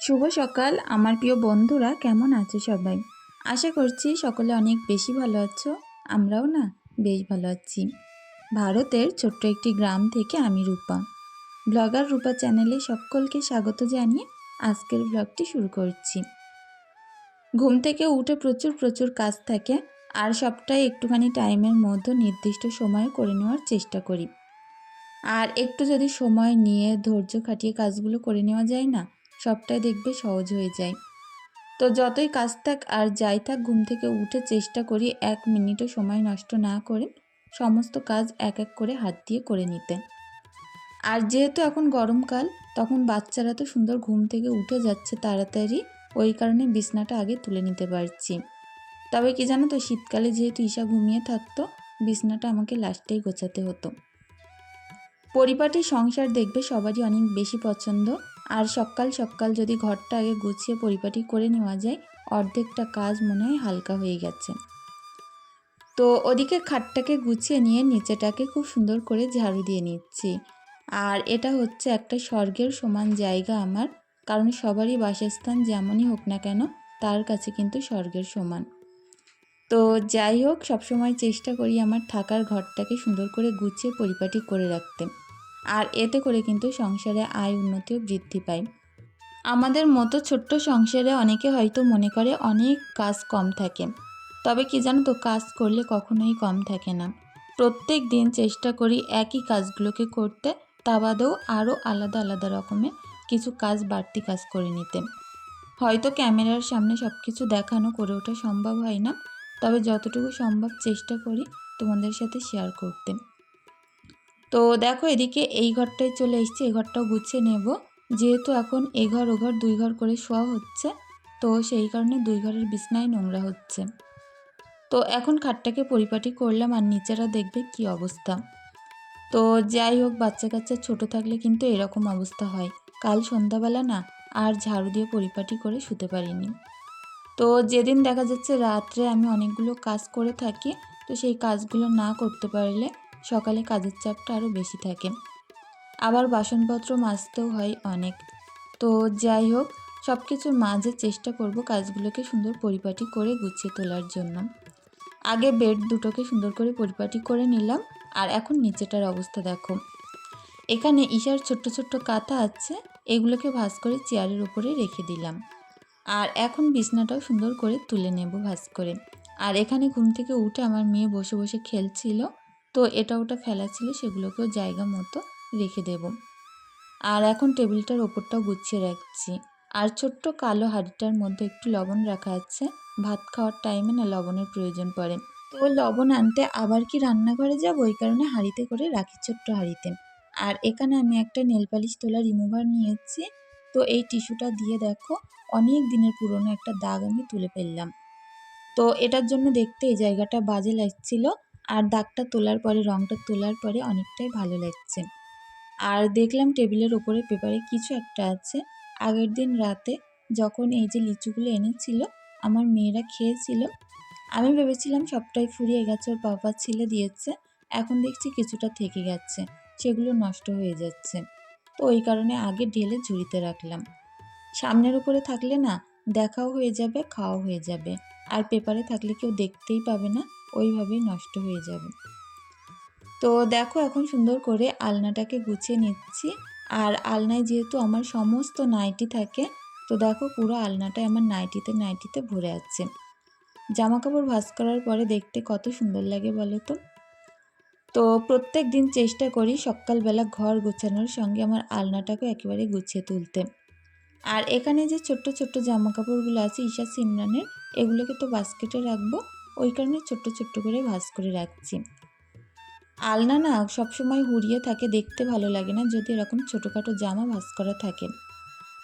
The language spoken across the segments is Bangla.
শুভ সকাল। আমার প্রিয় বন্ধুরা, কেমন আছো সবাই? আশা করছি সকলে অনেক বেশি ভালো আছো, আমরাও না বেশ ভালো আছি। ভারতের ছোট্ট একটি গ্রাম থেকে আমি রূপা। ব্লগার রূপা চ্যানেলে সকলকে স্বাগত জানিয়ে আজকের ব্লগটি শুরু করছি। ঘুম থেকে উঠে প্রচুর প্রচুর কাজ থাকে, আর সবটাই একটুখানি টাইমের মধ্যে নির্দিষ্ট সময়ে করে নেওয়ার চেষ্টা করি। আর একটু যদি সময় নিয়ে ধৈর্য খাটিয়ে কাজগুলো করে নেওয়া যায় না সবটাই দেখবে সহজ হয়ে যায়। তো যতই কাজ থাক আর যাই থাক, ঘুম থেকে উঠে চেষ্টা করি এক মিনিটও সময় নষ্ট না করে সমস্ত কাজ এক এক করে হাত দিয়ে করে নিতে। আর যেহেতু এখন গরমকাল, তখন বাচ্চারা তো সুন্দর ঘুম থেকে উঠে যাচ্ছে তাড়াতাড়ি, ওই কারণে বিছনাটা আগে তুলে নিতে পারছি। তবে কি জানো তো, শীতকালে যেহেতু ঈশা ঘুমিয়ে থাকতো, বিছনাটা আমাকে লাস্টেই গোছাতে হতো। পরিপাটি সংসার দেখবে সবারই অনেক বেশি পছন্দ। আর সকাল সকাল যদি ঘরটা আগে গুছিয়ে পরিপাটি করে নেওয়া যায়, অর্ধেকটা কাজ মনে হয় হালকা হয়ে গেছে। তো ওদিকে খাটটাকে গুছিয়ে নিয়ে নিচেটাকে খুব সুন্দর করে ঝাড়ু দিয়ে নিচ্ছি। আর এটা হচ্ছে একটা স্বর্গের সমান জায়গা আমার, কারণ সবারই বাসস্থান যেমনই হোক না কেন, তার কাছে কিন্তু স্বর্গের সমান। তো যাই হোক, সবসময় চেষ্টা করি আমার থাকার ঘরটাকে সুন্দর করে গুছিয়ে পরিপাটি করে রাখতে। আর এতে করে কিন্তু সংসারে আয় উন্নতিও বৃদ্ধি পায়। আমাদের মতো ছোট্ট সংসারে অনেকে হয়তো মনে করে অনেক কাজ কম থাকে। তবে কি জানো তো, কাজ করলে কখনোই কম থাকে না। প্রত্যেক দিন চেষ্টা করি একই কাজগুলোকে করতে, তা বাদেও আরও আলাদা আলাদা রকমের কিছু কাজ বাড়তি কাজ করে নিতে। হয়তো ক্যামেরার সামনে সব কিছু দেখানো করে ওঠা সম্ভব হয় না, তবে যতটুকু সম্ভব চেষ্টা করি তোমাদের সাথে শেয়ার করতে। তো দেখো এদিকে এই ঘরটায় চলে এসেছি, এই ঘরটাও গুছিয়ে নেব। যেহেতু এখন এ ঘর, ও ঘর দুই ঘর করে শোয়া হচ্ছে, তো সেই কারণে দুই ঘরের বিছনায় নোংরা হচ্ছে। তো এখন খাটটাকে পরিপাটি করলাম আর নিচেরা দেখবে কি অবস্থা। তো যাই হোক, বাচ্চা কাচ্চা ছোটো থাকলে কিন্তু এরকম অবস্থা হয়। কাল সন্ধ্যাবেলা না আর ঝাড়ু দিয়ে পরিপাটি করে শুতে পারিনি। তো যেদিন দেখা যাচ্ছে রাত্রে আমি অনেকগুলো কাজ করে থাকি, তো সেই কাজগুলো না করতে পারলে সকালে কাজের চাপটা আরও বেশি থাকে। আবার বাসনপত্র মাজতেও হয় অনেক। তো যাই হোক সব কিছুর মাঝে চেষ্টা করব কাজগুলোকে সুন্দর পরিপাটি করে গুছিয়ে তোলার জন্য। আগে বেড দুটোকে সুন্দর করে পরিপাটি করে নিলাম, আর এখন নিচেটার অবস্থা দেখো। এখানে ঈশার ছোট্ট ছোট্ট কাঁথা আছে, এগুলোকে ভাজ করে চেয়ারের উপরে রেখে দিলাম। আর এখন বিছনাটাও সুন্দর করে তুলে নেব ভাজ করে। আর এখানে ঘুম থেকে উঠে আমার মেয়ে বসে বসে খেলছিল তো এটা ওটা ফেলা ছিল, সেগুলোকেও জায়গা মতো রেখে দেব। আর এখন টেবিলটার ওপরটাও গুছিয়ে রাখছি। আর ছোট্ট কালো হাঁড়িটার মধ্যে একটু লবণ রাখা আছে। ভাত খাওয়ার টাইমে না লবণের প্রয়োজন পড়ে। তো লবণ আনতে আবার কি রান্নাঘরে যাব? ওই কারণে হাঁড়িতে করে রাখি ছোট্ট হাঁড়িতে। আর এখানে আমি একটা নেল পালিশ তোলা রিমুভার নিয়েছি। তো এই টিস্যুটা দিয়ে দেখো, অনেক দিনের পুরনো একটা দাগ আমি তুলে ফেললাম। তো এটার জন্য দেখতে এই জায়গাটা বাজে লাগছিল। আর দাগটা তোলার পরে রঙটা তোলার পরে অনেকটাই ভালো লাগছে। আর দেখলাম টেবিলের ওপরে পেপারে কিছু একটা আছে। আগের দিন রাতে যখন এই যে লিচুগুলো এনেছিল, আমার মেয়েরা খেয়েছিল, আমি ভেবেছিলাম সবটাই ফুরিয়ে গেছে, ওর বাবা ছেলে দিয়েছে, এখন দেখছি কিছুটা থেকে গেছে, সেগুলো নষ্ট হয়ে যাচ্ছে। তো ওই কারণে আগে ঢেলে ঝুড়িতে রাখলাম। সামনের উপরে থাকলে না, দেখাও হয়ে যাবে, খাওয়াও হয়ে যাবে। আর পেপারে থাকলে কেউ দেখতেই পাবে না, ওইভাবেই নষ্ট হয়ে যাবে। তো দেখো এখন সুন্দর করে আলনাটাকে গুছিয়ে নিচ্ছি। আর আলনায় যেহেতু আমার সমস্ত নাইটি থাকে, তো দেখো পুরো আলনাটাই আমার নাইটিতে নাইটিতে ভরে আছে। জামা কাপড় ভাস করার পরে দেখতে কত সুন্দর লাগে বলো তো? তো প্রত্যেক দিন চেষ্টা করি সকালবেলা ঘর গোছানোর সঙ্গে আমার আলনাটাকে একেবারে গুছিয়ে তুলতে। আর এখানে যে ছোট্ট ছোট্ট জামা কাপড়গুলো আছে, ঈশা সিমরানের, এগুলোকে তো বাস্কেটে রাখব। ওই কারণে ছোট্ট ছোট্ট করে ভাজ করে রাখছি। আলনা না সবসময় হুড়িয়ে থাকে, দেখতে ভালো লাগে না যদি এরকম ছোটোখাটো জামা ভাজ করা থাকে।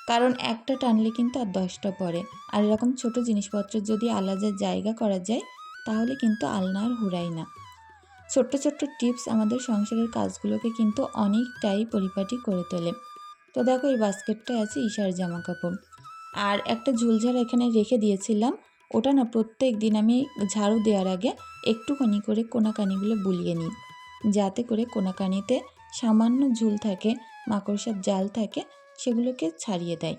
কারণ একটা টানলে কিন্তু আর দশটা পরে আর এরকম ছোট জিনিসপত্র যদি আলাদা জায়গা করা যায়, তাহলে কিন্তু আলনা আর হুড়াই না। ছোট্ট ছোট্ট টিপস আমাদের সংসারের কাজগুলোকে কিন্তু অনেকটাই পরিপাটি করে তোলে। তো দেখো এই বাস্কেটটা আছে ঈশার জামা কাপড় আর একটা ঝুলঝাড় এখানে রেখে দিয়েছিলাম। ওটা না প্রত্যেক দিন আমি ঝাড়ু দেওয়ার আগে একটুখানি করে কোনাকানিগুলো বুলিয়ে নিই। যাতে করে কোনাকানিতে সামান্য ঝুল থাকে, মাকড়সার জাল থাকে, সেগুলোকে ছাড়িয়ে দেয়।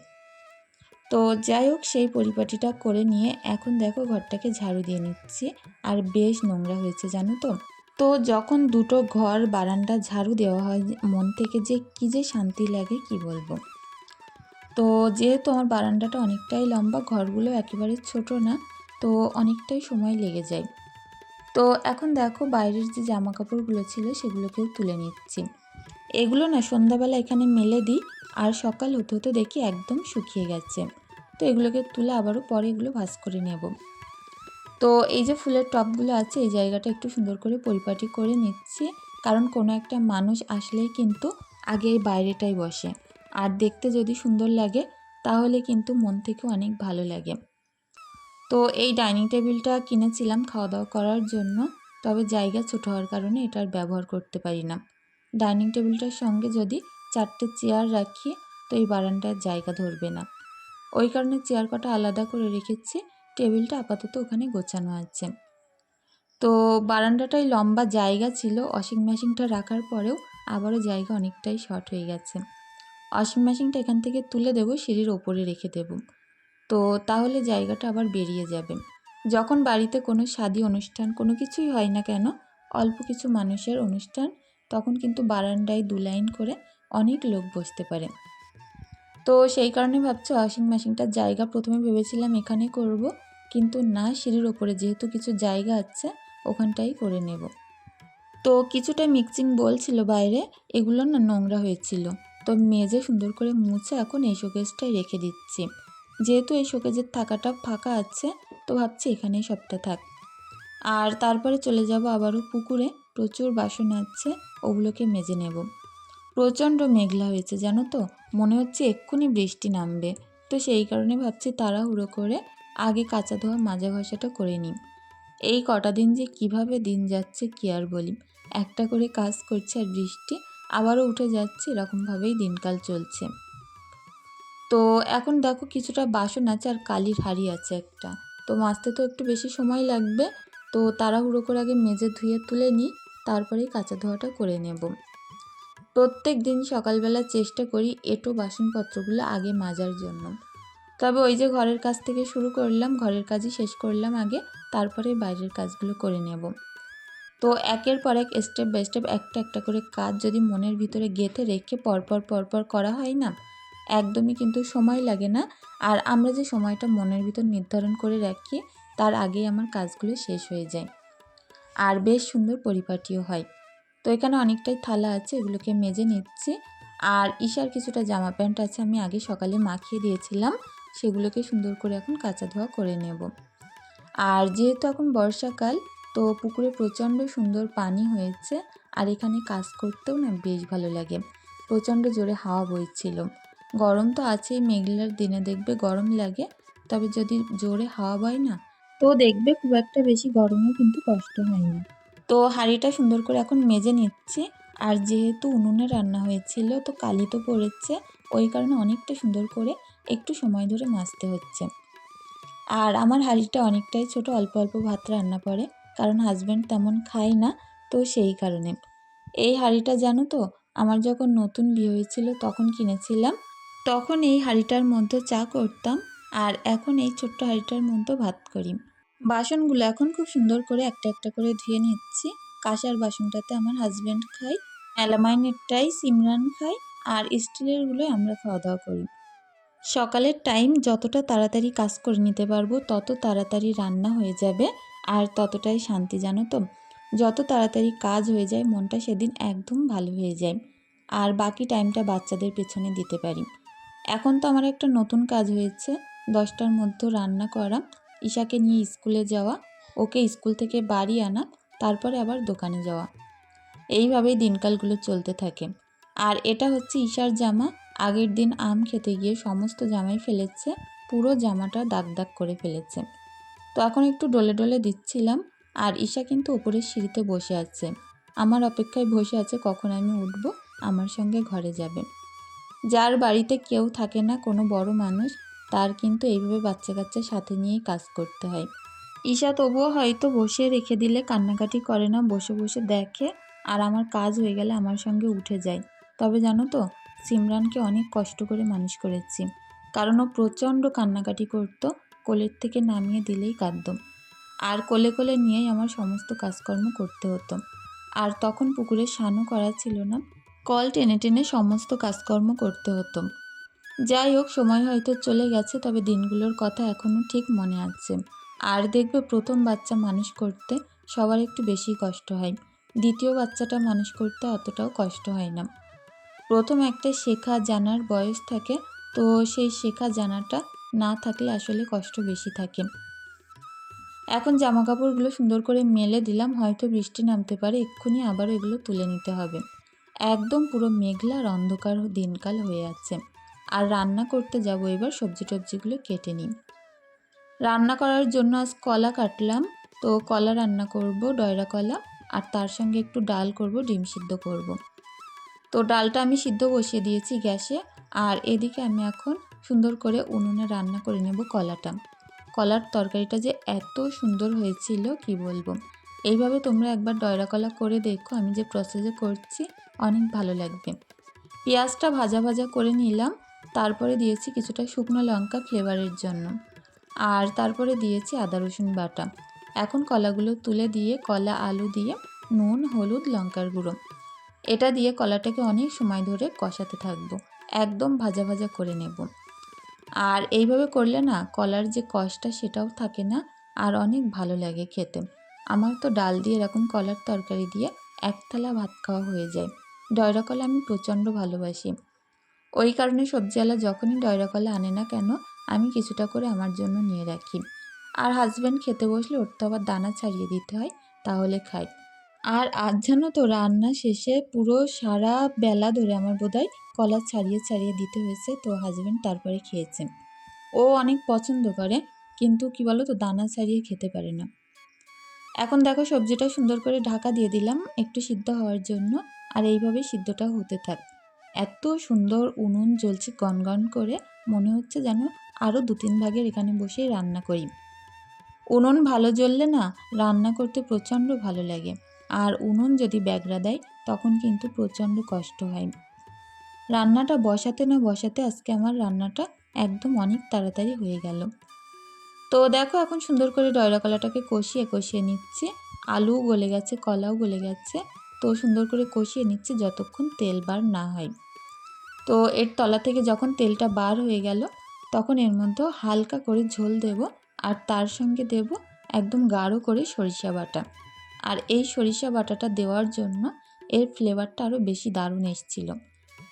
তো যাই হোক, সেই পরিপাটিটা করে নিয়ে এখন দেখো ঘরটাকে ঝাড়ু দিয়ে নিচ্ছি। আর বেশ নোংরা হয়েছে, জানো তো? তো যখন দুটো ঘর বারান্দা ঝাড়ু দেওয়া হয়, মন থেকে যে কী যে শান্তি লাগে কি বলব? তো যেহেতু আমার বারান্দাটা অনেকটাই লম্বা, ঘরগুলো একেবারে ছোট না, তো অনেকটাই সময় লেগে যায়। তো এখন দেখো বাইরের যে জামা কাপড়গুলো ছিল সেগুলোকেও তুলে নিচ্ছি। এগুলো না সন্ধ্যাবেলা এখানে মেলে দিই, আর সকাল হতে হতে দেখি একদম শুকিয়ে গেছে। তো এগুলোকে তুলে আবারও পরে এগুলো ভাজ করে নেব। তো এই যে ফুলের টবগুলো আছে, এই জায়গাটা একটু সুন্দর করে পরিপাটি করে নিচ্ছি। কারণ কোনো একটা মানুষ আসলেই কিন্তু আগে এই বাইরেটাই বসে। আর দেখতে যদি সুন্দর লাগে, তাহলে কিন্তু মন থেকে অনেক ভালো লাগে। তো এই ডাইনিং টেবিলটা কিনেছিলাম খাওয়া দাওয়া করার জন্য, তবে জায়গা ছোট হওয়ার কারণে এটার ব্যবহার করতে পারি না। ডাইনিং টেবিলটার সঙ্গে যদি চারটে চেয়ার রাখি, তো এই বারান্দার জায়গা ধরবে না। ওই কারণে চেয়ার কটা আলাদা করে রেখেছি। টেবিলটা আপাতত ওখানে গোছানো আছে। তো বারান্দাটাই লম্বা জায়গা ছিল ওয়াশিং মেশিনটা রাখার পরেও আবারও জায়গা অনেকটাই শর্ট হয়ে গেছে। ওয়াশিং মেশিনটা এখান থেকে তুলে দেবো, সিঁড়ির ওপরে রেখে দেব। তো তাহলে জায়গাটা আবার বেরিয়ে যাবে। যখন বাড়িতে কোনো স্বাদী অনুষ্ঠান কোনো কিছুই হয় না কেন, অল্প কিছু মানুষের অনুষ্ঠান, তখন কিন্তু বারান্দায় দু লাইন করে অনেক লোক বসতে পারে। তো সেই কারণে ভাবছি ওয়াশিং মেশিনটার জায়গা প্রথমে ভেবেছিলাম এখানে করব। কিন্তু না, সিঁড়ির ওপরে যেহেতু কিছু জায়গা আছে, ওখানটাই করে নেব। তো কিছুটা মিক্সিং বলছিল বাইরে, এগুলো না নোংরা হয়েছিল। তো মেজে সুন্দর করে মুছে এখন এই শোকেসটাই রেখে দিচ্ছি। যেহেতু এই শোকেজের থাকাটা ফাঁকা আছে, তো ভাবছি এখানেই সবটা থাক। আর তারপরে চলে যাব আবারও পুকুরে, প্রচুর বাসন আছে, ওগুলোকে মেজে নেব। প্রচণ্ড মেঘলা হয়েছে, জানো তো? মনে হচ্ছে এক্ষুনি বৃষ্টি নামবে। তো সেই কারণে ভাবছি তাড়াহুড়ো করে আগে কাঁচা ধোয়া মাজা ঘষাটা করে নিই। এই কটা দিন যে কীভাবে দিন যাচ্ছে কি আর বলি। একটা করে কাজ করছে আর বৃষ্টি আবারও উঠে যাচ্ছে, এরকমভাবেই দিনকাল চলছে। তো এখন দেখো কিছুটা বাসন আছে আর কালির হাড়ি আছে একটা। তো মাজতে তো একটু বেশি সময় লাগবে, তো তাড়াহুড়ো করে আগে মেজে ধুয়ে তুলে নিই তারপরেই কাঁচা ধোয়াটা করে নেব। প্রত্যেক দিন সকালবেলা চেষ্টা করি এটো বাসনপত্রগুলো আগে মাজার জন্য। তবে ওই যে ঘরের কাজ থেকে শুরু করলাম, ঘরের কাজই শেষ করলাম আগে, তারপরে বাইরের কাজগুলো করে নেব। তো একের পর এক স্টেপ বাই স্টেপ একটা একটা করে কাজ যদি মনের ভিতরে গেঁথে রেখে পরপর পরপর করা হয় না, একদমই কিন্তু সময় লাগে না। আর আমরা যে সময়টা মনের ভিতর নির্ধারণ করে রাখি, তার আগেই আমার কাজগুলো শেষ হয়ে যায়। আর বেশ সুন্দর পরিপাটিও হয়। তো এখানে অনেকটাই থালা আছে, এগুলোকে মেজে নিচ্ছি। আর ঈশার কিছুটা জামা প্যান্ট আছে, আমি আগে সকালে মাখিয়ে দিয়েছিলাম। সেগুলোকে সুন্দর করে এখন কাঁচা ধোয়া করে নেব। আর যেহেতু এখন বর্ষাকাল, তো পুকুরে প্রচণ্ড সুন্দর পানি হয়েছে আর এখানে কাজ করতেও না বেশ ভালো লাগে। প্রচণ্ড জোরে হাওয়া বইছিল। গরম তো আছেই, মেঘলার দিনে দেখবে গরম লাগে, তবে যদি জোরে হাওয়া বয় না, তো দেখবে খুব একটা বেশি গরমেও কিন্তু কষ্ট হয় না। তো হাঁড়িটা সুন্দর করে এখন মেজে নিচ্ছি, আর যেহেতু উনুনে রান্না হয়েছিল, তো কালি তো পড়েছে, ওই কারণে অনেকটা সুন্দর করে একটু সময় ধরে মাজতে হচ্ছে। আর আমার হাঁড়িটা অনেকটাই ছোট, অল্প অল্প ভাত রান্না করে, কারণ হাজব্যান্ড তেমন খায় না, তো সেই কারণে। এই হাঁড়িটা জানো তো, আমার যখন নতুন বিয়ে হয়েছিল তখন কিনেছিলাম। তখন এই হাঁড়িটার মধ্যে চা করতাম, আর এখন এই ছোট্ট হাঁড়িটার মধ্যে ভাত করি। বাসনগুলো এখন খুব সুন্দর করে একটা একটা করে ধুয়ে নিচ্ছি। কাঁসার বাসনটাতে আমার হাজব্যান্ড খায় অ্যালামাইনেরটাই সিমরান খায়, আর স্টিলেরগুলো আমরা খাওয়া দাওয়া করি। সকালের টাইম যতটা তাড়াতাড়ি কাজ করে নিতে পারব, তত তাড়াতাড়ি রান্না হয়ে যাবে আর ততটাই শান্তি, জানো তো? যত তাড়াতাড়ি কাজ হয়ে যায়, মনটা সেদিন একদম ভালো হয়ে যায়। আর বাকি টাইমটা বাচ্চাদের পেছনে দিতে পারি। এখন তো আমার একটা নতুন কাজ হয়েছে, দশটার মধ্যে রান্না করা। ঈশাকে নিয়ে স্কুলে যাওয়া, ওকে স্কুল থেকে বাড়ি আনা, তারপরে আবার দোকানে যাওয়া। এইভাবেই দিনকালগুলো চলতে থাকে। আর এটা হচ্ছে ঈশার জামা আগের দিন আম খেতে গিয়ে সমস্ত জামাই ফেলেছে, পুরো জামাটা দাগ দাগ করে ফেলেছে। তো এখন একটু ডলে ডলে দিচ্ছিলাম, আর ঈশা কিন্তু উপরের সিঁড়িতে বসে আছে। আমার অপেক্ষায় বসে আছে কখন আমি উঠব, আমার সঙ্গে ঘরে যাবে। যার বাড়িতে কেউ থাকে না, কোনো বড় মানুষ, তার কিন্তু এইভাবে বাচ্চা কাচ্চা সাথে নিয়েই কাজ করতে হয়। ঈশা তবুও হয়তো বসে রেখে দিলে, কান্নাকাটি করে না, বসে বসে দেখে, আর আমার কাজ হয়ে গেলে আমার সঙ্গে উঠে যায়। তবে জানো তো সিমরানকে অনেক কষ্ট করে মানুষ করেছি। কারণ ও প্রচণ্ড কান্নাকাটি করতো, কোলের থেকে নামিয়ে দিলেই কাঁদতো। আর কোলে কোলে নিয়েই আমার সমস্ত কাজকর্ম করতে হতো। আর তখন পুকুরে স্নানও করা ছিল না, কল টেনে টেনে সমস্ত কাজকর্ম করতে হতো। যাই হোক, সময় হয়তো চলে গেছে, তবে দিনগুলোর কথা এখনও ঠিক মনে আছে। আর দেখবে প্রথম বাচ্চা মানুষ করতে সবার একটু বেশি কষ্ট হয়। দ্বিতীয় বাচ্চাটা মানুষ করতে অতটাও কষ্ট হয় না। প্রথম একটা শেখা জানার বয়স থাকে, তো সেই শেখা জানাটা না থাকলে আসলে কষ্ট বেশি থাকে। এখন জামা কাপড়গুলো সুন্দর করে মেলে দিলাম, হয়তো বৃষ্টি নামতে পারে, এক্ষুনি আবার এগুলো তুলে নিতে হবে। একদম পুরো মেঘলা আর অন্ধকার দিনকাল হয়ে আছে। আর রান্না করতে যাব এবার, সবজি টবজিগুলো কেটে নিই। রান্না করার জন্য আজ কলা কাটলাম, তো কলা রান্না করব, ডয়রা কলা, আর তার সঙ্গে একটু ডাল করব, ডিম সিদ্ধ করব। তো ডালটা আমি সিদ্ধ বসিয়ে দিয়েছি গ্যাসে। আর এদিকে আমি এখন সুন্দর করে উনুনে রান্না করে নেব কলাটা। কলার তরকারিটা যে এত সুন্দর হয়েছিল, কি বলব? এইভাবে তোমরা একবার ডয়রা কলা করে দেখো, আমি যে প্রসেসে করছি, অনেক ভালো লাগবে। পেঁয়াজটা ভাজা ভাজা করে নিলাম, তারপরে দিয়েছি কিছুটা শুকনো লঙ্কা ফ্লেভারের জন্য। আর তারপরে দিয়েছি আদা রসুন বাটা। এখন কলাগুলো তুলে দিয়ে, কলা, আলু দিয়ে নুন, হলুদ, লঙ্কার গুঁড়ো। এটা দিয়ে কলাটাকে অনেক সময় ধরে কষাতে থাকব। একদম ভাজা ভাজা করে নেব। আর এইভাবে করলে না, কলার যে কষটা সেটাও থাকে না, আর অনেক ভালো লাগে খেতে। আমার তো ডাল দিয়ে এরকম কলার তরকারি দিয়ে এক থালা ভাত খাওয়া হয়ে যায়। ডয়রা কলা আমি প্রচণ্ড ভালোবাসি। ওই কারণে সবজিওয়ালা যখনই ডয়রা কলা আনে না কেন, আমি কিছুটা করে আমার জন্য নিয়ে রাখি। আর হাজব্যান্ড খেতে বসলে ওর তো আবার দানা ছাড়িয়ে দিতে হয়, তাহলে খাই আর আজ জানো তো রান্না শেষে পুরো সারা বেলা ধরে আমার বোধহয় কলা ছাড়িয়ে ছাড়িয়ে দিতে হয়েছে, তো হাজব্যান্ড তারপরে খেয়েছে। ও অনেক পছন্দ করে, কিন্তু কি বলো তো দানা ছাড়িয়ে খেতে পারে না। এখন দেখো সবজিটা সুন্দর করে ঢাকা দিয়ে দিলাম একটু সিদ্ধ হওয়ার জন্য, আর এইভাবে সিদ্ধটা হতে থাক। এত সুন্দর উনুন জ্বলছে গনগন করে, মনে হচ্ছে যেন আরও দু তিন ভাগের এখানে বসেই রান্না করি। উনুন ভালো জ্বললে না রান্না করতে প্রচণ্ড ভালো লাগে। আর উনুন যদি ব্যাগরা দেয়, তখন কিন্তু প্রচণ্ড কষ্ট হয়। রান্নাটা বসাতে না বসাতে আজকে আমার রান্নাটা একদম অনেক তাড়াতাড়ি হয়ে গেল। তো দেখো এখন সুন্দর করে ডয়রা কলাটাকে কষিয়ে কষিয়ে নিচ্ছি। আলু গলে গেছে, কলাও গলে গেছে। তো সুন্দর করে কষিয়ে নিচ্ছি যতক্ষণ তেল বার না হয়। তো এর তলা থেকে যখন তেলটা বার হয়ে গেল, তখন এর মধ্যে হালকা করে ঝোল দেব আর তার সঙ্গে দেব একদম গাঢ় করে সরিষা বাটা। আর এই সরিষা বাটাটা দেওয়ার জন্য এর ফ্লেভারটা আরও বেশি দারুণ এসেছিল।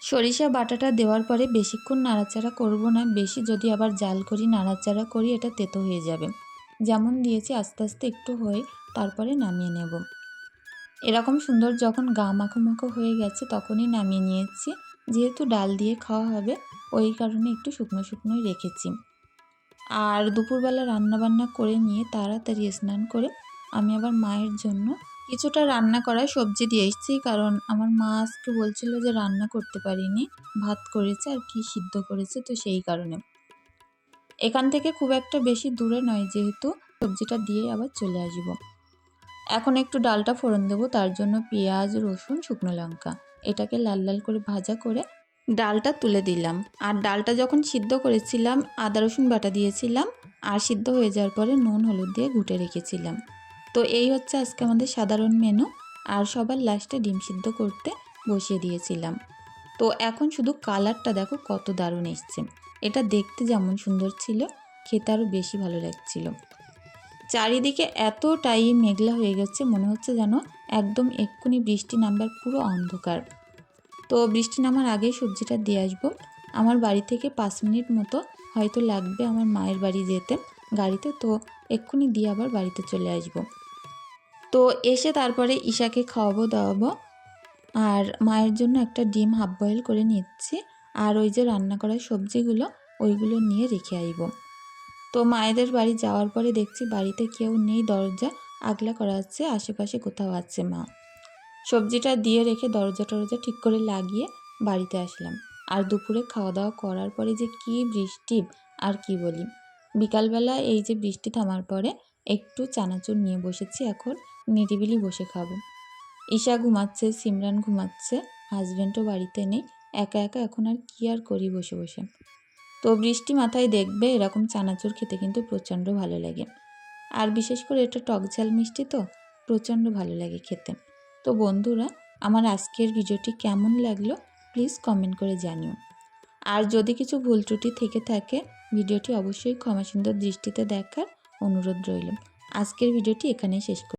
সরিষা বাটাটা দেওয়ার পরে বেশিক্ষণ নাড়াচাড়া করব না, বেশি যদি আবার জাল করি, নাড়াচাড়া করি, এটা তেতো হয়ে যাবে। যেমন দিয়েছি, আস্তে আস্তে একটু হয়ে তারপরে নামিয়ে নেব। এরকম সুন্দর যখন গা মাখো মাখো হয়ে গেছে, তখনই নামিয়ে নিয়েছি। যেহেতু ডাল দিয়ে খাওয়া হবে, ওই কারণে একটু শুকনো শুকনোই রেখেছি। আর দুপুরবেলা রান্নাবান্না করে নিয়ে তাড়াতাড়ি স্নান করে আমি আবার মায়ের জন্য কিছুটা রান্না করা সবজি দিয়ে এসেছি, কারণ আমার মা আজকে বলছিল যে রান্না করতে পারিনি। ভাত করেছে আর কি সিদ্ধ করেছে, তো সেই কারণে। এখান থেকে খুব একটা বেশি দূরে নয়, যেহেতু সবজিটা দিয়ে আবার চলে আসব। এখন একটু ডালটা ফোড়ন দেবো, তার জন্য পেঁয়াজ, রসুন, শুকনো লঙ্কা। এটাকে লাল লাল করে ভাজা করে ডালটা তুলে দিলাম। আর ডালটা যখন সিদ্ধ করেছিলাম, আদা রসুন বাটা দিয়েছিলাম, আর সিদ্ধ হয়ে যাওয়ার পরে নুন, হলুদ দিয়ে ঘুটে রেখেছিলাম। তো এই হচ্ছে আজকে আমাদের সাধারণ মেনু আর সবার লাস্টে ডিম সিদ্ধ করতে বসিয়ে দিয়েছিলাম। তো এখন শুধু কালারটা দেখো কত দারুণ এসছে। এটা দেখতে যেমন সুন্দর ছিল, খেতে আরও বেশি ভালো লাগছিল। চারিদিকে এতটাই মেঘলা হয়ে গেছে, মনে হচ্ছে যেন একদম এক্ষুনি বৃষ্টি নামবার পুরো অন্ধকার। তো বৃষ্টি নামার আগেই সবজিটা দিয়ে আসব। আমার বাড়ি থেকে পাঁচ মিনিট মতো হয়তো লাগবে আমার মায়ের বাড়ি যেতে গাড়িতে, তো এক্ষুনি দিয়ে আবার বাড়িতে চলে আসব। তো এসে তারপরে ঈশাকে খাওয়াবো, দাওয়াবো। আর মায়ের জন্য একটা ডিম হাফ বয়েল করে নিচ্ছি। আর ওই যে রান্না করা সবজিগুলো, ওইগুলো নিয়ে রেখে আইব। তো মায়েদের বাড়ি যাওয়ার পরে দেখছি বাড়িতে কেউ নেই, দরজা আগলা করা আছে, আশেপাশে কোথাও আছে মা। সবজিটা দিয়ে রেখে দরজা টরজা ঠিক করে লাগিয়ে বাড়িতে আসলাম। আর দুপুরে খাওয়া দাওয়া করার পরে যে কি বৃষ্টি, আর কি বলি। বিকালবেলা এই যে বৃষ্টি থামার পরে একটু চানাচুর নিয়ে বসেছি এখন। নিরিবিলি বসে খাব। ঈশা ঘুমাচ্ছে, সিমরান ঘুমাচ্ছে হাজব্যান্ডও বাড়িতে নেই, একা একা এখন আর কী আর করি বসে বসে। তো বৃষ্টি মাথায় দেখবে এরকম চানাচুর খেতে কিন্তু প্রচণ্ড ভালো লাগে। আর বিশেষ করে এটা টক ঝাল মিষ্টি তো, প্রচণ্ড ভালো লাগে খেতে। তো বন্ধুরা, আমার আজকের ভিডিওটি কেমন লাগল প্লিজ কমেন্ট করে জানিও। আর যদি কিছু ভুল ত্রুটি থেকে থাকে, ভিডিওটি অবশ্যই ক্ষমা সুন্দর দৃষ্টিতে দেখার অনুরোধ রইল। আজকের ভিডিওটি এখানেই শেষ